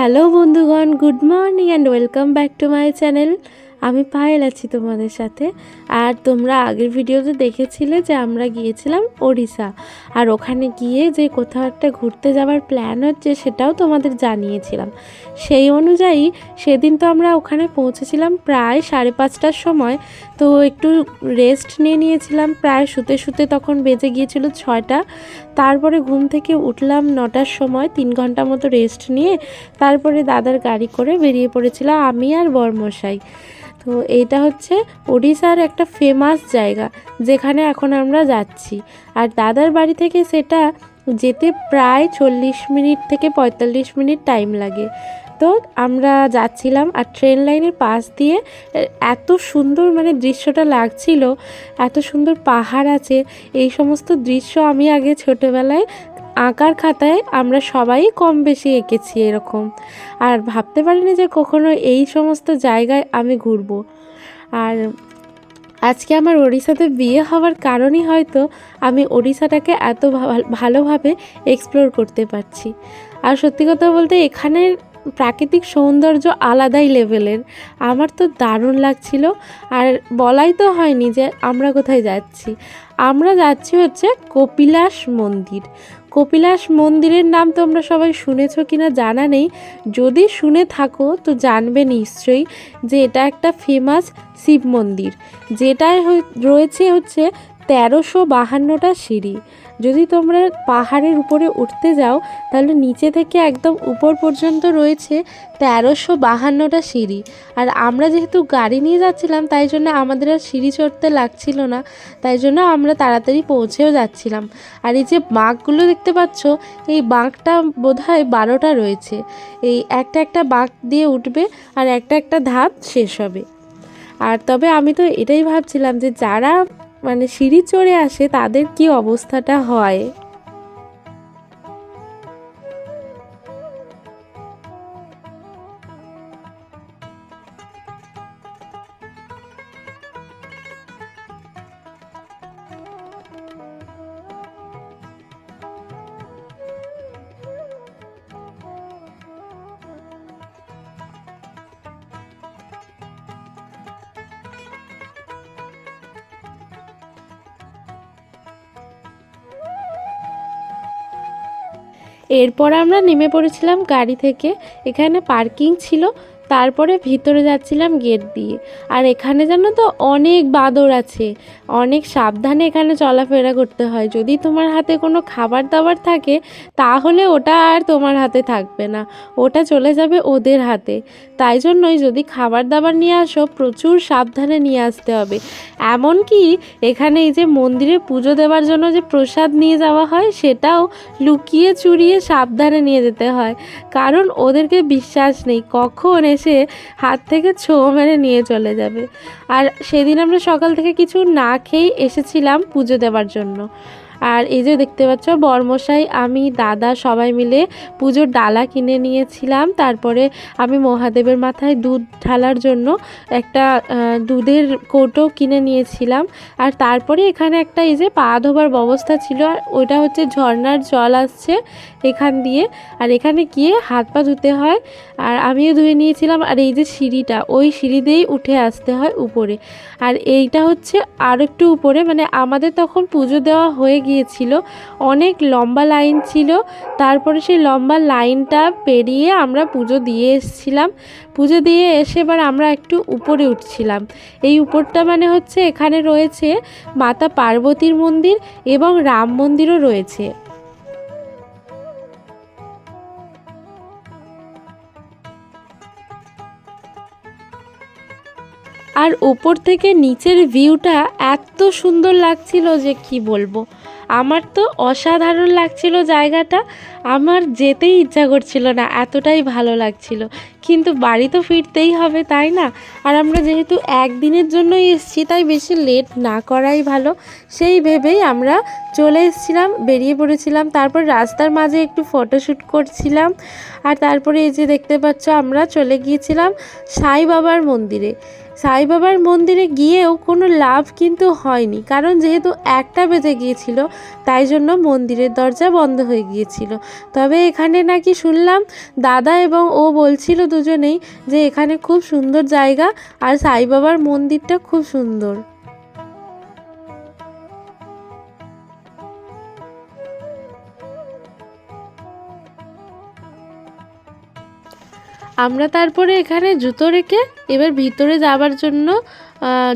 Hello বন্ধুগণ good morning and welcome back to my channel. আমি পায়েল আছি তোমাদের সাথে। আর তোমরা আগের ভিডিওতে দেখেছিলে যে আমরা গিয়েছিলাম ওড়িশা। আর ওখানে গিয়ে যে কোথাও একটা ঘুরতে যাওয়ার প্ল্যান হচ্ছে সেটাও তোমাদের জানিয়েছিলাম। সেই অনুযায়ী সেদিন তো আমরা ওখানে পৌঁছেছিলাম প্রায় সাড়ে পাঁচটার সময়। তো একটু রেস্ট নিয়ে নিয়েছিলাম, প্রায় শুতে শুতে তখন বেজে গিয়েছিল ছয়টা। তারপরে ঘুম থেকে উঠলাম নটার সময়, তিন ঘণ্টা মতো রেস্ট নিয়ে। তারপরে দাদার গাড়ি করে বেরিয়ে পড়েছিল আমি আর বরমশাই। তো এইটা হচ্ছে ওড়িশার একটা ফেমাস জায়গা, যেখানে এখন আমরা যাচ্ছি। আর দাদার বাড়ি থেকে সেটা যেতে প্রায় চল্লিশ মিনিট থেকে পঁয়তাল্লিশ মিনিট টাইম লাগে। তো আমরা যাচ্ছিলাম আর ট্রেন লাইনের পাশ দিয়ে এত সুন্দর মানে দৃশ্যটা লাগছিল, এত সুন্দর পাহাড় আছে, এই সমস্ত দৃশ্য আমি আগে ছোটোবেলায় আঁকার খাতায় আমরা সবাই কম বেশি এঁকেছি এরকম। আর ভাবতে পারিনি যে কখনো এই সমস্ত জায়গায় আমি ঘুরবো। আর আজকে আমার ওড়িশাতে বিয়ে হওয়ার কারণই হয়তো আমি ওড়িশাটাকে এত ভালোভাবে এক্সপ্লোর করতে পারছি। আর সত্যি কথা বলতে এখানের প্রাকৃতিক সৌন্দর্য আলাদাই লেভেলের আমার তো দারুণ লাগছিল। আর বলাই তো হয়নি যে আমরা কোথায় যাচ্ছি। আমরা যাচ্ছি হচ্ছে কপিলাস মন্দির। কপিলাস মন্দিরের নাম তোমরা সবাই শুনেছো কিনা জানা নেই। যদি শুনে থাকো, তো জানবে নিশ্চয়ই যে এটা একটা ফেমাস শিব মন্দির। যেটায় রয়েছে হচ্ছে তেরোশো বাহান্নটা সিঁড়ি। যদি তোমরা পাহাড়ের উপরে উঠতে যাও, তাহলে নিচে থেকে একদম উপর পর্যন্ত রয়েছে তেরোশো বাহান্নটা সিঁড়ি। আর আমরা যেহেতু গাড়ি নিয়ে যাচ্ছিলাম, তাই জন্য আমাদের আর সিঁড়ি চড়তে লাগছিল না। তাই জন্য আমরা তাড়াতাড়ি পৌঁছেও যাচ্ছিলাম। আর এই যে বাঁকগুলো দেখতে পাচ্ছ, এই বাঁকটা বোধ হয় বারোটা রয়েছে। এই একটা একটা বাঁক দিয়ে উঠবে আর একটা একটা ধাপ শেষ হবে। আর তবে আমি তো এটাই ভাবছিলাম যে যারা মানে সিঁড়ি চড়ে আসে তাদের কি অবস্থাটা হয়? এরপর আমরা নেমে পড়েছিলাম গাড়ি থেকে। এখানে পার্কিং ছিল। তারপরে ভিতরে যাচ্ছিলাম গেট দিয়ে। আর এখানে জানো তো অনেক বাঁদর আছে। অনেক সাবধানে এখানে চলাফেরা করতে হয়। যদি তোমার হাতে কোনো খাবার দাবার থাকে, তাহলে ওটা আর তোমার হাতে থাকবে না। ওটা চলে যাবে ওদের হাতে। তাই জন্যই যদি খাবার দাবার নিয়ে আসো, প্রচুর সাবধানে নিয়ে আসতে হবে। এমনকি এখানে এই যে মন্দিরে পুজো দেওয়ার জন্য যে প্রসাদ নিয়ে যাওয়া হয়, সেটাও লুকিয়ে চুরিয়ে সাবধানে নিয়ে যেতে হয়। কারণ ওদেরকে বিশ্বাস নেই। কখন এসে হাত থেকে ছো মেরে নিয়ে চলে যাবে। আর সেদিন আমরা সকাল থেকে কিছু না খেয়েই এসেছিলাম পুজো দেওয়ার জন্য। আর এই যে দেখতে পাচ্ছ, বর্মশাই, আমি দাদা সবাই মিলে পুজোর ডালা কিনে নিয়েছিলাম। তারপরে আমি মহাদেবের মাথায় দুধ ঢালার জন্য একটা দুধের কৌটো কিনে নিয়েছিলাম। আর তারপরে এখানে একটা এই যে পা ধোবার ব্যবস্থা ছিল, আর ওইটা হচ্ছে ঝর্ণার জল আসছে এখান দিয়ে। আর এখানে গিয়ে হাত পা ধুতে হয়, আর আমিও ধুয়ে নিয়েছিলাম। আর এই যে সিঁড়িটা, ওই সিঁড়ি দিয়েই উঠে আসতে হয় উপরে। আর এইটা হচ্ছে আর একটু উপরে মানে আমাদের তখন পুজো দেওয়া হয়ে গিয়েছিল। অনেক লম্বা লাইন ছিল। তারপরে সেই লম্বা লাইনটা পেরিয়ে আমরা পুজো দিয়ে এসেছিলাম। পুজো দিয়ে এসে এবার আমরা একটু উপরে উঠছিলাম। এই উপরটা মানে হচ্ছে এখানে রয়েছে মাতা পার্বতীর মন্দির এবং রাম মন্দিরও রয়েছে। আর ওপর থেকে নিচের ভিউটা এত সুন্দর লাগছিল যে কি বলব? আমার তো অসাধারণ লাগছিল জায়গাটা। আমার যেতেই ইচ্ছা করছিল না, এতটাই ভালো লাগছিল। কিন্তু বাড়ি তো ফিরতেই হবে, তাই না? আর আমরা যেহেতু একদিনের জন্যই এসেছি, তাই বেশি লেট না করাই ভালো। সেই ভেবেই আমরা চলে এসেছিলাম, বেরিয়ে পড়েছিলাম। তারপর রাস্তার মাঝে একটু ফটোশ্যুট করছিলাম। আর তারপরে এই যে দেখতে পাচ্ছ, আমরা চলে গিয়েছিলাম সাই বাবার মন্দিরে। সাই বাবার মন্দিরে গিয়েও কোনো লাভ কিন্তু হয়নি। কারণ যেহেতু একটা বেজে গিয়েছিল, তাই জন্য মন্দিরের দরজা বন্ধ হয়ে গিয়েছিল। তবে এখানে নাকি শুনলাম দাদা এবং ও বলছিল দুজনেই যে এখানে খুব সুন্দর জায়গা আর সাই বাবার মন্দিরটা খুব সুন্দর। আমরা তারপরে এখানে জুতো রেখে এবার ভিতরে যাবার জন্য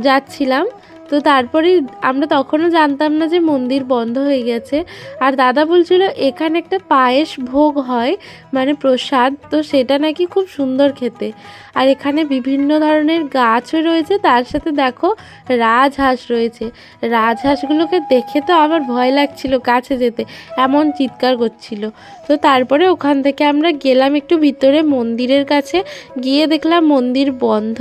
যাচ্ছিলাম। তো তারপরে আমরা তখনও জানতাম না যে মন্দির বন্ধ হয়ে গেছে। আর দাদা বলছিল, এখানে একটা পায়েস ভোগ হয় মানে প্রসাদ, তো সেটা নাকি খুব সুন্দর খেতে। আর এখানে বিভিন্ন ধরনের গাছও রয়েছে, তার সাথে দেখো রাজহাঁস রয়েছে। রাজহাঁসগুলোকে দেখে তো আমার ভয় লাগছিল কাছে যেতে, এমন চিৎকার করছিল। তো তারপরে ওখান থেকে আমরা গেলাম একটু ভিতরে মন্দিরের কাছে, গিয়ে দেখলাম মন্দির বন্ধ,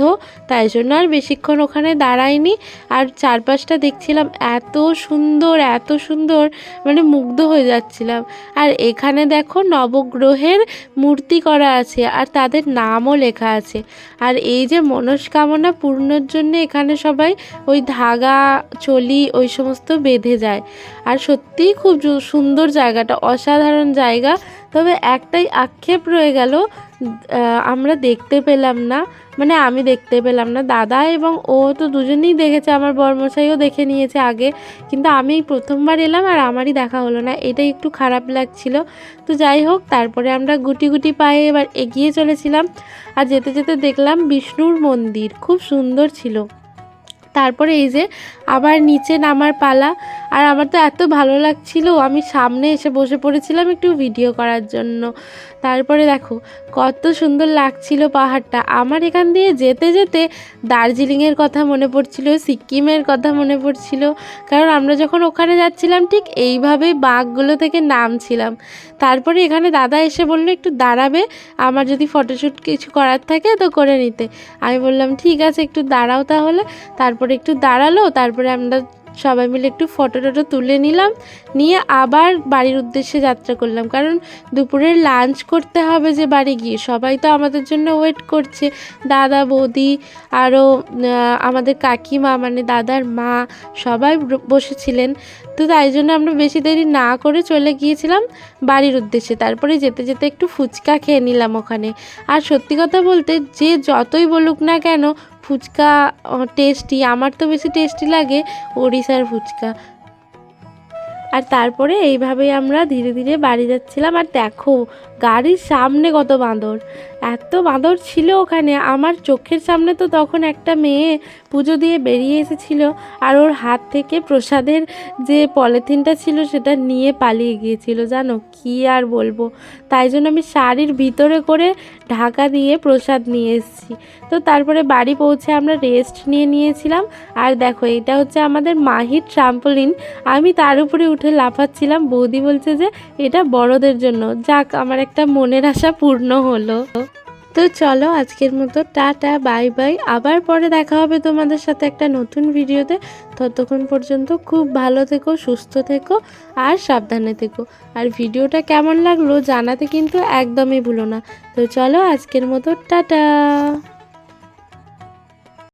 তাই জন্য আর বেশিক্ষণ ওখানে দাঁড়াইনি। আর চারপাশটা দেখছিলাম এত সুন্দর এত সুন্দর মানে মুগ্ধ হয়ে যাচ্ছিলাম। আর এখানে দেখো নবগ্রহের মূর্তি করা আছে আর তাদের নামও লেখা আছে। আর এই যে মনস্কামনা পূর্ণর জন্য এখানে সবাই ওই ধাগা, চলি ওই সমস্ত বেঁধে যায়। আর সত্যিই খুব সুন্দর জায়গাটা, অসাধারণ জায়গা। তবে একটাই আক্ষেপ রয়ে গেল আমরা দেখতে পেলাম না মানে আমি দেখতে পেলাম না, দাদা এবং ও তো দুজনেই দেখেছে, আমার বর্মশাইও দেখে নিয়েছে আগে, কিন্তু আমি প্রথমবার এলাম আর আমারই দেখা হলো না, এটাই একটু খারাপ লাগছিল। তো যাই হোক, তারপরে আমরা গুটি গুটি পায়ে এবার এগিয়ে চলেছিলাম আর যেতে যেতে দেখলাম বিষ্ণুর মন্দির, খুব সুন্দর ছিল। তারপরে এই যে আবার নিচে নামার পালা। আর আমার তো এত ভালো লাগছিল, আমি সামনে এসে বসে পড়েছিলাম একটু ভিডিও করার জন্য। তারপরে দেখো, কত সুন্দর লাগছিল পাহাড়টা। আমার এখান দিয়ে যেতে যেতে দার্জিলিংয়ের কথা মনে পড়ছিল, সিকিমের কথা মনে পড়ছিল। কারণ আমরা যখন ওখানে যাচ্ছিলাম, ঠিক এইভাবেই বাঘগুলো থেকে নামছিলাম। তারপরে এখানে দাদা এসে বলল, একটু দাঁড়াবে, আমার যদি ফটোশ্যুট কিছু করার থাকে তো করে নিতে। আমি বললাম, ঠিক আছে, একটু দাঁড়াও তাহলে। তারপরে একটু দাঁড়াল, তারপরে আমরা সবাই মিলে একটু ফটো টটো তুলে নিলাম, নিয়ে আবার বাড়ির উদ্দেশ্যে যাত্রা করলাম। কারণ দুপুরের লাঞ্চ করতে হবে যে বাড়ি গিয়ে। সবাই তো আমাদের জন্য ওয়েট করছে। দাদা, বৌদি আরও আমাদের কাকিমা মানে দাদার মা সবাই বসেছিলেন। তো তাই জন্য আমরা বেশি দেরি না করে চলে গিয়েছিলাম বাড়ির উদ্দেশ্যে। তারপরে যেতে যেতে একটু ফুচকা খেয়ে নিলাম ওখানে। আর সত্যি কথা বলতে যে যতই বলুক না কেন ফুচকা টেস্টি আমার তো বেশি টেস্টি লাগে ওড়িশার ফুচকা। আর তারপরে এইভাবেই আমরা ধীরে ধীরে বাড়ি যাচ্ছিলাম। আর দেখো গাড়ির সামনে কত বাঁদর। এত বাঁদর ছিল ওখানে, আমার চোখের সামনে তো তখন একটা মেয়ে পুজো দিয়ে বেরিয়ে এসেছিল আর ওর হাত থেকে প্রসাদের যে পলিথিনটা ছিল সেটা নিয়ে পালিয়ে গিয়েছিল, জানো? কি আর বলব? তাই জন্য আমি শাড়ির ভিতরে করে ঢাকা দিয়ে প্রসাদ নিয়ে এসেছি। তো তারপরে বাড়ি পৌঁছে আমরা রেস্ট নিয়ে নিয়েছিলাম। আর দেখো, এটা হচ্ছে আমাদের মাহির ট্রাম্পোলিন আমি তার উপরে উঠে লাফাচ্ছিলাম। বৌদি বলছে যে, এটা বড়দের জন্য। যাক, আমার একটা মনের আশা পূর্ণ হলো। তো চলো আজকের মতো টাটা, বাই বাই। আবার পরে দেখা হবে তোমাদের সাথে একটা নতুন ভিডিওতে। ততক্ষণ পর্যন্ত খুব ভালো থেকো, সুস্থ থেকো আর সাবধানে থেকো। আর ভিডিওটা কেমন লাগল জানাতে কিন্তু একদমই ভুলো না। তো চলো আজকের মতো, টাটা!